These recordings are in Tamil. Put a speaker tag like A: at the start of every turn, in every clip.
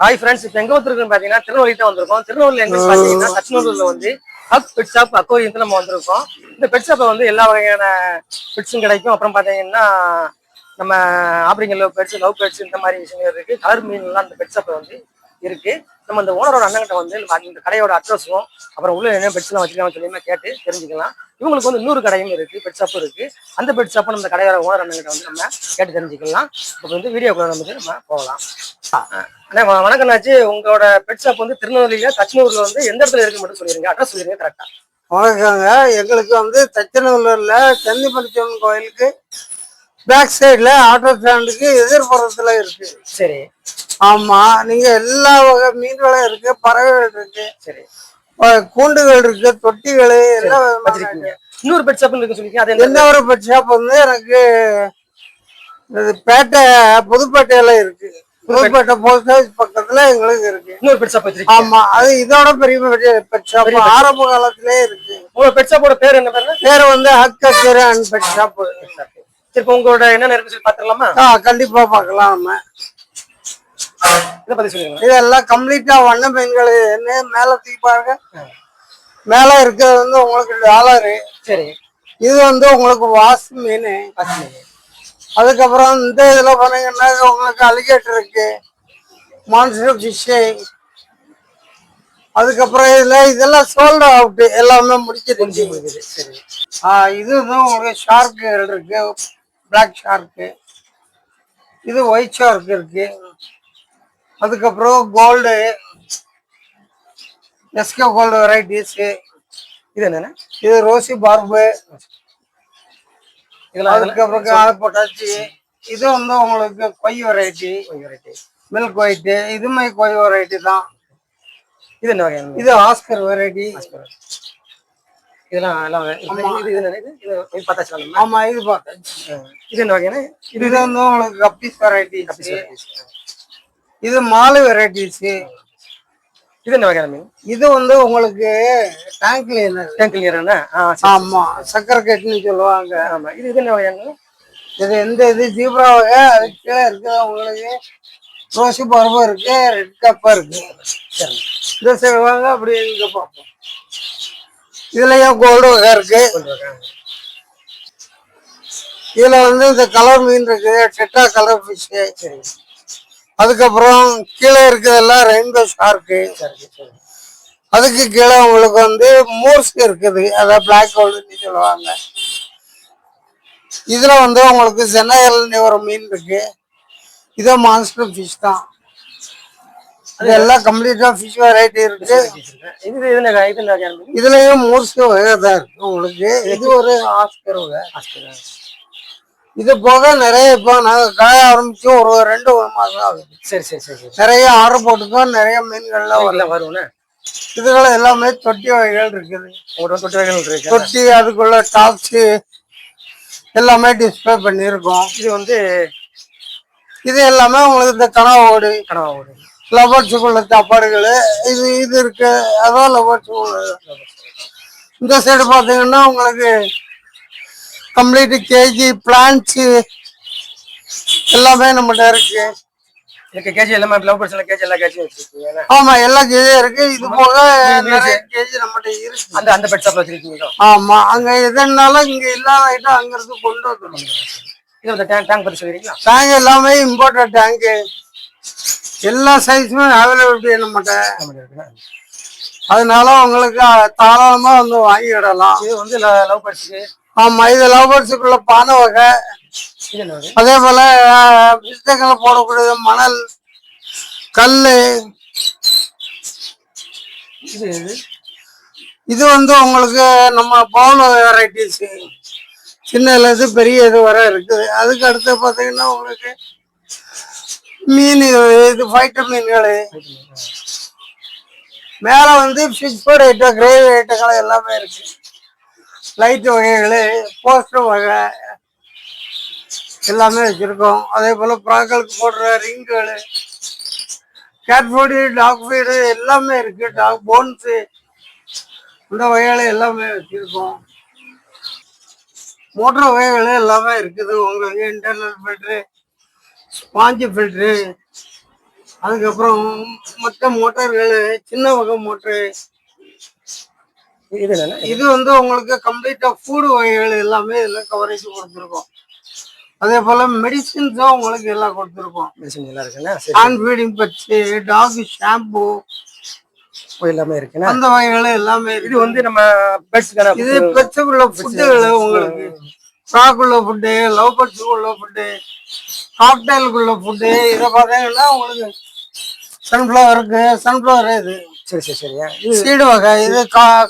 A: ஹாய் ஃப்ரெண்ட்ஸ் இப்போ எங்க வந்திருக்கோம் பாத்தீங்கன்னா திருநெல்வேலி தான் வந்திருக்கோம். திருநெல்வேலி எங்க பாத்தீங்கன்னா தச்சனூர்ல வந்து ஹக் பெட் ஷாப் அக்கோரி வந்து நம்ம வந்திருக்கோம். இந்த பெட் ஷாப்ல வந்து எல்லா வகையான பெட்ஸும் கிடைக்கும். அப்புறம் பாத்தீங்கன்னா நம்ம African love pets love pets இந்த மாதிரி விஷயங்கள் இருக்கு. கலர் மீன்லாம் அந்த பெட் ஷாப்ல வந்து இருக்கு. நம்ம இந்த ஓனரோட அண்ணன்கிட்ட வந்து இந்த கடையோட அட்ரஸும் அப்புறம் உள்ள என்ன பெட்ஸ்லாம் வச்சிருக்காங்க சொல்லி கேட்டு தெரிஞ்சுக்கலாம். இவங்களுக்கு வந்து இன்னொரு கடையும் இருக்கு பெட் ஷாப்பும் இருக்கு. அந்த பெட் ஷாப்பை நம்ம கடையோட ஓனர் அண்ணன்கிட்ட வந்து நம்ம கேட்டு தெரிஞ்சுக்கலாம். இப்போ வந்து வீடியோக்குள்ள வந்து நம்ம போகலாம். அண்ணா வணக்கம் அண்ணாச்சி உங்களோட பெட் ஷாப் வந்து திருநெல்வேலியில தச்சனூர்ல வந்து எந்த இடத்துல இருக்கு மட்டும் சொல்லிருங்க. அட்ரஸ் சொல்லிருங்க கரெக்டா
B: வணக்கங்க. எங்களுக்கு வந்து தச்சநல்லூர்ல சென்னிமலிச்சம்மன் கோயிலுக்கு பேக் சைடுல ஆட்டோ ஸ்டாண்டுக்கு எதிர்ப்புறத்துல இருக்கு.
A: சரி.
B: ஆமா நீங்க எல்லா வகை மீன்களும் இருக்கு பறவைகள் இருக்கு
A: சரி.
B: கூண்டுகள் இருக்கு தொட்டிகள் எல்லா
A: வச்சிருக்கீங்க. இன்னொரு பெட் ஷாப் இருக்கு சொல்லிருக்கீங்க
B: ஒரு பெட் ஷாப் வந்து எனக்கு பேட்டை புதுப்பேட்டையில இருக்கு. புதுப்பேட்டை போஸ்ட் ஆஃபீஸ் பக்கத்துல எங்களுக்கு இருக்கு.
A: இன்னொரு பெட் ஷாப் வச்சிருக்கீங்க.
B: ஆமா அது இதோட பெரிய பெட் ஷாப் ஆரம்ப காலத்திலே இருக்கு.
A: உங்களோட பெட் ஷாப்போட பேர் என்ன பேரு
B: பேர் வந்து ஹக்கர் அண்ட் பெட் ஷாப்
A: சரி இப்போ உங்களோட என்னென்ன இருக்கு சொல்லி பாத்துக்கலாமா
B: ஆ கண்டிப்பா பார்க்கலாம் நம்ம.
A: இதை பத்தி சொல்லுங்க.
B: இதெல்லாம் கம்ப்ளீட்டா வண்ண என்ன? மேல தூக்கி பாருங்க. மேல இருக்கிறது வந்து உங்களுக்கு டாலரு.
A: சரி.
B: இது வந்து உங்களுக்கு வாசு மீன். அதுக்கப்புறம் இந்த இதில் பண்ணீங்கன்னா உங்களுக்கு அலிகேட்டர் இருக்கு. மான்சர் ஃபிஷ்ஷு அதுக்கப்புறம் இதில் இதெல்லாம் சோல்ட் அவுட் எல்லாமே முடிச்சு
A: இருக்குது. சரி
B: ஆ, இது வந்து உங்களுக்கு ஷார்க்குகள் இருக்கு. பிளாக் ஷார்க்கு இது ஒயிட் ஷார்க் இருக்கு. அதுக்கப்புறம் கோல்டு எஸ்கே கோல்டு வெரைட்டிஸு
A: இது என்னென்ன?
B: இது ரோசி பார்பு அதுக்கப்புறம் அதை போட்டாச்சு. இது வந்து உங்களுக்கு கொய் வெரைட்டி
A: வெரைட்டி
B: மில்க் ஒயிட் இதுமே கொய் வெரைட்டி தான்.
A: இது என்ன மீன்?
B: இது ஆஸ்கர் வெரைட்டி
A: இதெல்லாம் எல்லாம் வகை- இது இது பார்த்தாச்சு.
B: ஆமா இது பார்த்தாச்சு.
A: இது என்ன வகையான?
B: இது வந்து உங்களுக்கு கப்பீஸ் வெரைட்டிஸ்
A: இது
B: இது மாலு வெரைட்டிஸ்
A: இது என்ன வகையான மீன்?
B: இது வந்து உங்களுக்கு டேங்க் கிளீனர்
A: டேங்க் சரி.
B: ஆமா சக்கரை கட்டுன்னு சொல்லுவாங்க.
A: ஆமா. இது இது என்ன வகையான?
B: இது எந்த இது? ஜீப்ரா வகை அதுக்கு கீழே இருக்குது உங்களுக்கு ரோசி பருப்பு இருக்கு ரெட் கப்பா இருக்கு.
A: சரி.
B: இந்த சைடு வாங்க அப்படி இங்க பார்ப்போம். இதுலயும் கோல்டு வகை இருக்கு. இதுல வந்து இந்த கலர் மீன் இருக்கு. டெட்டா கலர் ஃபிஷ்
A: சரி.
B: அதுக்கப்புறம் கீழே இருக்கிறதெல்லாம் ரெயின்போ ஷார்க்கு அதுக்கு கீழே உங்களுக்கு வந்து மூர்ஸ் இருக்குது. அதாவது பிளாக் கோல்டுன்னு சொல்லுவாங்க. இதுல வந்து உங்களுக்கு சென்னையல்னு ஒரு மீன் இருக்கு. இதே மான்ஸ்டர் ஃபிஷ் தான். இது எல்லாம் கம்ப்ளீட்டா ஃபிஷ் வெரைட்டி இருக்கு? இதுலயும் மூர்ஸ் வகை தான் இருக்கு உங்களுக்கு. இது ஒரு ஆஸ்கர் வகை. இது போக நிறைய இப்போ நாங்க காய ஆரம்பிச்சு ஒரு ரெண்டு ஒரு மாசம் ஆகுது.
A: சரி சரி சரி சரி.
B: நிறைய ஆர்டர் போட்டுக்கோம் நிறைய மீன்கள்லாம் வரும்.
A: எல்லாம் வரும்ண்ணே
B: இதுகள் எல்லாமே தொட்டி வகைகள் இருக்குது.
A: உங்களோட தொட்டு வகைகள் இருக்கு.
B: தொட்டி அதுக்குள்ள டாப்ஸ் எல்லாமே டிஸ்ப்ளே பண்ணியிருக்கோம்.
A: இது வந்து
B: இது எல்லாமே உங்களுக்கு இந்த கனவோடு
A: கனவா ஓடு.
B: லவர்ஸுக்குள்ள சாப்பாடுகள் இது இது இருக்கு. அதான் லவர்ஸுக்குள்ள இந்த சைடு பார்த்தீங்கன்னா உங்களுக்கு கம்ப்ளீட் கேஜி பிளான்ட்ஸு எல்லாமே நம்மகிட்ட இருக்கு.
A: கேஜி எல்லாமே லவ் பர்சன்ல கேஜி எல்லா கேஜியும் வச்சிருக்கீங்க?
B: ஆமா எல்லா கேஜியும் இருக்கு. இது போக கேஜி நம்மகிட்ட இருக்கு.
A: அந்த அந்த பெட் ஷாப்ல
B: ஆமா அங்க எதுனாலும் இங்க இல்லாத ஐட்டம் அங்க இருந்து கொண்டு
A: இது அந்த டேங்க் டேங்க் பத்தி
B: டேங்க் எல்லாமே இம்போர்ட்டட் டேங்க் எல்லா சைஸுமே அவைலபிலிட்டி நம்மகிட்ட. அதனால உங்களுக்கு தாராளமா வந்து வாங்கிடலாம்
A: இது வந்து லவ் பர்ட்ஸுக்கு
B: ஆமா இது லவர்ஸுக்குள்ள பானை வகை? அதே போல பிஸ்தங்களை போடக்கூடிய மணல் கல்
A: இது
B: வந்து உங்களுக்கு நம்ம பவுன் வெரைட்டிஸ் சின்னதுல இருந்து பெரிய இது வரை இருக்குது. அதுக்கு அடுத்து பார்த்தீங்கன்னா உங்களுக்கு மீன் இது ஃபைட்டர் மீன்கள். மேலே வந்து ஃபிஷ் ஃபுட் ஐட்டம் கிரேவி ஐட்டங்கள் எல்லாமே இருக்கு. லைட் வகைகள் போஸ்டர் வகை எல்லாமே வச்சுருக்கோம். அதே போல் ப்ராக்களுக்கு போடுற ரிங்குகள் கேட் ஃபுட்டு டாக் ஃபீடு எல்லாமே இருக்குது டாக் போன்ஸு இந்த வகைகள் எல்லாமே வச்சுருக்கோம். மோட்டர் வகைகள் எல்லாமே இருக்குது. உங்களுக்கு இன்டர்னல் ஃபில்ட்ரு ஸ்பாஞ்சு ஃபில்ட்ரு அதுக்கப்புறம் மற்ற மோட்டார்கள் சின்ன வகை மோட்டரு
A: இது என்னன்னா?
B: இது வந்து உங்களுக்கு கம்ப்ளீட்டா ஃபுட் வகைகள் எல்லாமே இதுல கவரேஜ் கொடுத்துருக்கோம். அதே போல மெடிசின்ஸும் உங்களுக்கு எல்லாம் கொடுத்துருக்கோம்.
A: மெடிசன் எல்லாம் இருக்குண்ணா சரி.
B: ஹேண்ட் ஃபீடிங் பச்சு டாக் ஷாம்பு
A: எல்லாமே இருக்குண்ணா
B: அந்த வகைகள் எல்லாமே
A: இது
B: இருக்கு
A: வந்து நம்ம பெட்ஸ்க்கான
B: இது பெட்ஸுக்குள்ள ஃபுட்டுகள் உங்களுக்கு. ஃப்ராக்குள்ள ஃபுட்டு லவ் பேர்ட்ஸுக்குள்ள ஃபுட்டு காக்டைலுக்குள்ள ஃபுட்டு இதை பார்த்தீங்கன்னா உங்களுக்கு சன்ஃப்ளவருக்கு சன்ஃப்ளவர் இது.
A: சரி சரி சரியா இது
B: சீடு வகை இது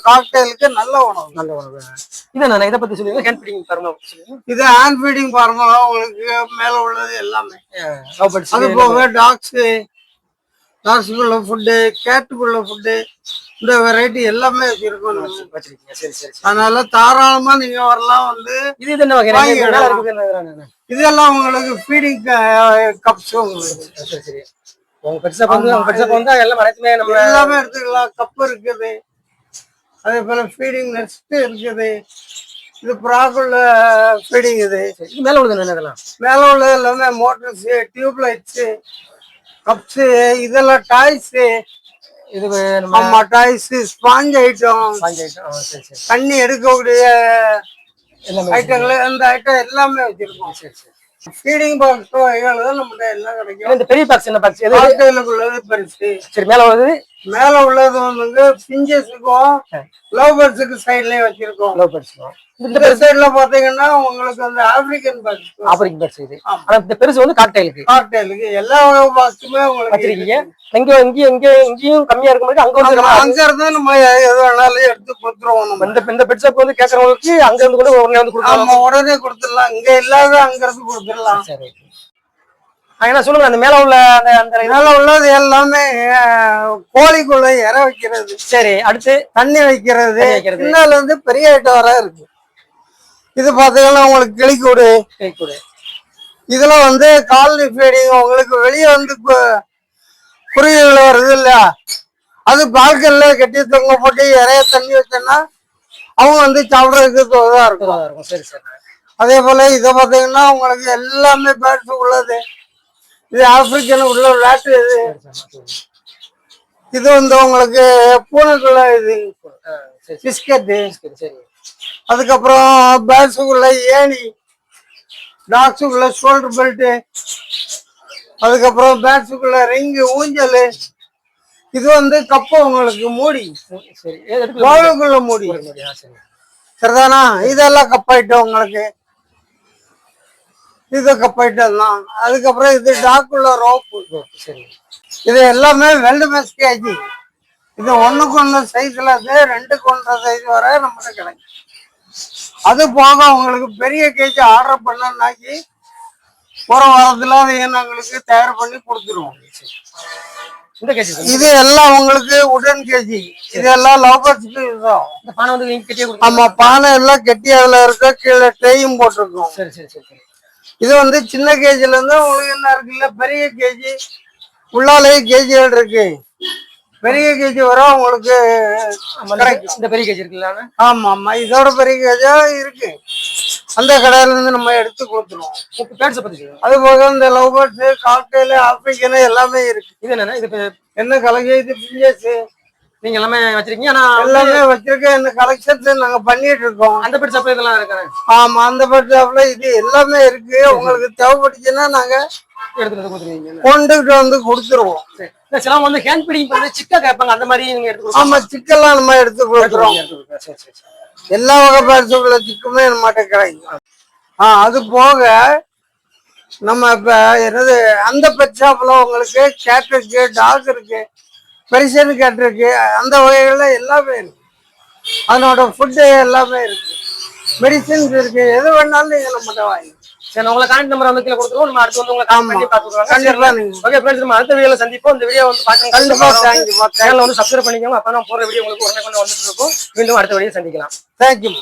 B: காக்டைலுக்கு நல்ல உணவு.
A: நல்ல உணவு. இது என்ன இதை பத்தி சொல்லுங்க ஹேண்ட் ஃபீடிங் சொல்லுங்க
B: இது ஹேண்ட் ஃபீடிங் ஃபார்முலா உங்களுக்கு மேல உள்ளது எல்லாமே. அது போக டாக்ஸு டாக்ஸுக்குள்ள ஃபுட்டு கேட்டுக்குள்ள ஃபுட்டு இந்த வெரைட்டி எல்லாமே நம்ம.
A: வச்சிருக்கீங்க. சரி சரி.
B: அதனால தாராளமா நீங்க வரலாம் வந்து
A: இது இது என்ன இதுதானே?
B: இதெல்லாம் உங்களுக்கு ஃபீடிங் கப்ஸ் உங்களுக்கு.
A: சரி சரி. உங்க பெட்ஸா வந்து உங்க பெட்ஸா வந்தா எல்லாம் அனைத்துமே நம்ம
B: எல்லாமே எடுத்துக்கலாம். கப் இருக்குது. அதே போல ஃபீடிங் நெக்ஸ்ட் இருக்குது. இது ப்ராக்குள்ள ஃபீடிங் இது.
A: மேல உள்ளது என்ன இதெல்லாம்?
B: மேல உள்ளது எல்லாமே மோட்டர்ஸ் டியூப் லைட்ஸ் கப்ஸ் இதெல்லாம் டாய்ஸ்
A: இது நம்ம
B: ஆமா டாய்ஸ் ஸ்பாஞ்ச் ஐட்டம்
A: பஞ்சாயத்து ஆ, சரி சரி.
B: தண்ணி எடுக்கக்கூடிய ஐட்டங்கள் அந்த ஐட்டம் எல்லாமே வச்சிருக்கோம்.
A: சரி சரி.
B: ஃபீடிங் பாக்ஸ் வகைகள் தான் நம்மகிட்ட எல்லாம் கிடைக்கும்.
A: இந்த பெரிய பாக்ஸ் என்ன பாக்ஸ் எது
B: உள்ளது பெருசு.
A: சரி மேல உள்ளது.
B: மேல உள்ளது வந்து பிஞ்சஸுக்கும் லவ் பேர்ட்ஸுக்கு சைட்லயே வச்சிருக்கோம்.
A: லவ் பேர்ட்ஸ் இந்த
B: சைடுல பாத்தீங்கன்னா உங்களுக்கு அந்த ஆப்பிரிக்கன் பாக்ஸ்
A: ஆப்பரிங் பேர்ட்ஸ் இது. ஆனா இந்த பெருசு வந்து காக்டைலுக்கு
B: காக்டெயிலுக்கு எல்லா வகை பாக்ஸுமே உங்களுக்கு
A: வச்சிருக்கீங்க. இங்க இங்கேயும் இங்க இங்கேயும் கம்மியா இருக்க மாதிரி அங்க வந்து
B: அங்க இருந்து நம்ம எது வேணாலும் எடுத்து கொடுத்துருவோம் நம்ம.
A: இந்த இந்த பெட் ஷாப் வந்து கேக்குறவங்களுக்கு அங்க இருந்து கூட உடனே வந்து கொடுக்கலாம்.
B: உடனே கொடுத்துடலாம். இங்க இல்லாத அங்க இருந்து கொடுத்துடலாம்
A: சரி. என்ன சொல்லுங்க அந்த மேல உள்ள அந்த அந்த
B: மேல உள்ளது எல்லாமே கோழிக்குள்ள இற வைக்கிறது.
A: சரி அடுத்து?
B: தண்ணி வைக்கிறது. சின்னதுல இருந்து பெரிய ஐட்டம் வர இருக்கு. இது பாத்தீங்கன்னா உங்களுக்கு கிளிக்கூடு.
A: கேக் கொடு.
B: இதுல வந்து காலனி ஃபீடிங் உங்களுக்கு வெளியே வந்து குருவிகள் வருது இல்லையா? அது பால்கல்ல கட்டி தொங்க போட்டு இறைய தண்ணி வச்சோன்னா அவங்க வந்து சாப்பிட்றதுக்கு தோதா இருக்கும்.
A: சரி சரி.
B: அதே போல இதை பார்த்தீங்கன்னா உங்களுக்கு எல்லாமே பேர்ட்ஸ் உள்ளது. இது ஆப்பிரிக்கன் உள்ள விளையாட்டு இது. இது வந்து உங்களுக்கு பூனைக்குள்ள இது பிஸ்கட்டு. அதுக்கப்புறம் பேர்ட்ஸுக்குள்ள ஏணி டாக்ஸுக்குள்ள ஷோல்டர் பெல்ட்டு அதுக்கப்புறம் பேட்ஸுக்குள்ள ரிங்கு ஊஞ்சல். இது வந்து கப்பு உங்களுக்கு மூடி. பவுலுக்குள்ள மூடி? சரிதானா? இதெல்லாம் கப்பாயிட்டம் உங்களுக்கு. இது கப்பாயிட்டம் தான் அதுக்கப்புறம் இது டாக்குள்ள ரோப்பு இது எல்லாமே வெல்டு மெஸ் கேஜி இது ஒண்ணுக்கு ஒண்ணு சைஸ்ல இருந்து ரெண்டுக்கு ஒன்றரை சைஸ் வரை நம்மகிட்ட கிடைக்கும். அது போக உங்களுக்கு பெரிய கேஜி ஆர்டர் பண்ணனாக்கி ஒரு வாரத்துல அதை நாங்களுக்கு தயார் பண்ணி கொடுத்துருவோம். இது எல்லாம் உங்களுக்கு உடன் கேஜி இது எல்லாம் லவ் பேர்ட்ஸ்க்கு யூஸ் ஆகும் ஆமா பானை எல்லாம் கெட்டி அதுல இருக்க கீழே ட்ரேயும் போட்டிருக்கோம்.
A: சரி சரி சரி.
B: இது வந்து சின்ன கேஜில இருந்து உங்களுக்கு என்ன இருக்குல்ல? பெரிய கேஜி. உள்ளாலேயே கேஜிகள் இருக்கு. பெரிய கேஜி வர உங்களுக்கு
A: இந்த- பெரிய கேஜி இருக்குல்ல?
B: ஆமா ஆமா. இதோட பெரிய கேஜா இருக்கு. அந்த கடையில இருந்து நம்ம எடுத்து கொடுத்துருவோம்.
A: பேட்ஸை சொல்லுங்க.
B: அது போக இந்த லவ் பேர்ட்ஸ் காக்டெயில் ஆப்பிரிக்கன் எல்லாமே இருக்கு.
A: இது என்னன்னா? இது
B: என்ன கலகை இது பிஞ்சஸ்
A: நீங்க எல்லாமே வச்சிருக்கீங்க. ஆனா
B: எல்லாமே வச்சிருக்க இந்த கலெக்ஷன்ஸ் நாங்க பண்ணிட்டு இருக்கோம்.
A: அந்த பெட் ஷாப்ல இதெல்லாம் இருக்கானே
B: ஆமா அந்த பெட் ஷாப்ல இது எல்லாமே இருக்கு. உங்களுக்கு தேவைப்பட்டுச்சுன்னா நாங்க
A: எடுத்துட்டு கொடுத்துருவீங்க.
B: கொண்டுகிட்டு வந்து கொடுத்துருவோம்.
A: சிலவங்க வந்து ஹேண்ட் ஃபீடிங் பண்ணி சிக்கா கேட்பாங்க. அந்த மாதிரி நீங்க எடுத்து
B: ஆமா சிக்கெல்லாம் நம்ம எடுத்து கொடுத்துருவோம். எல்லா வகை சிக்குமே நம்மகிட்ட கிடைக்கும் ஆ அது போக நம்ம இப்ப என்னது அந்த பெட் ஷாப்ல உங்களுக்கு கேட் இருக்கு டாக் இருக்கு. பெரிசன் கேட் இருக்கு அந்த வகைகள்ல எல்லாமே இருக்கு. அதனோட ஃபுட்டு எல்லாமே இருக்கு. மெடிசின்ஸ் இருக்கு. எது வேணாலும் நீங்க நம்மகிட்ட வாங்கி
A: சரி உங்களை கான்டாக்ட் நம்பர் வந்து கீழே கொடுத்துருவோம். நம்ம அடுத்து வந்து உங்களை. கான்டாக்ட் பண்ணி பார்த்துக்கலாம்
B: கண்டிப்பா நீங்க
A: ஓகே ஃப்ரெண்ட்ஸ் நம்ம அடுத்த வீடியோல சந்திப்போம். இந்த வீடியோ வந்து
B: கண்டிப்பா
A: பார்த்து
B: தேங்க்யூ
A: சேனலை வந்து சப்ஸ்கிரைப் பண்ணிக்கோங்க. அப்போ நான் போற வீடியோ உங்களுக்கு உடனே கொண்டு வந்துட்டு இருக்கும். மீண்டும் அடுத்த வீடியோ சந்திக்கலாம்.
B: தேங்க்யூ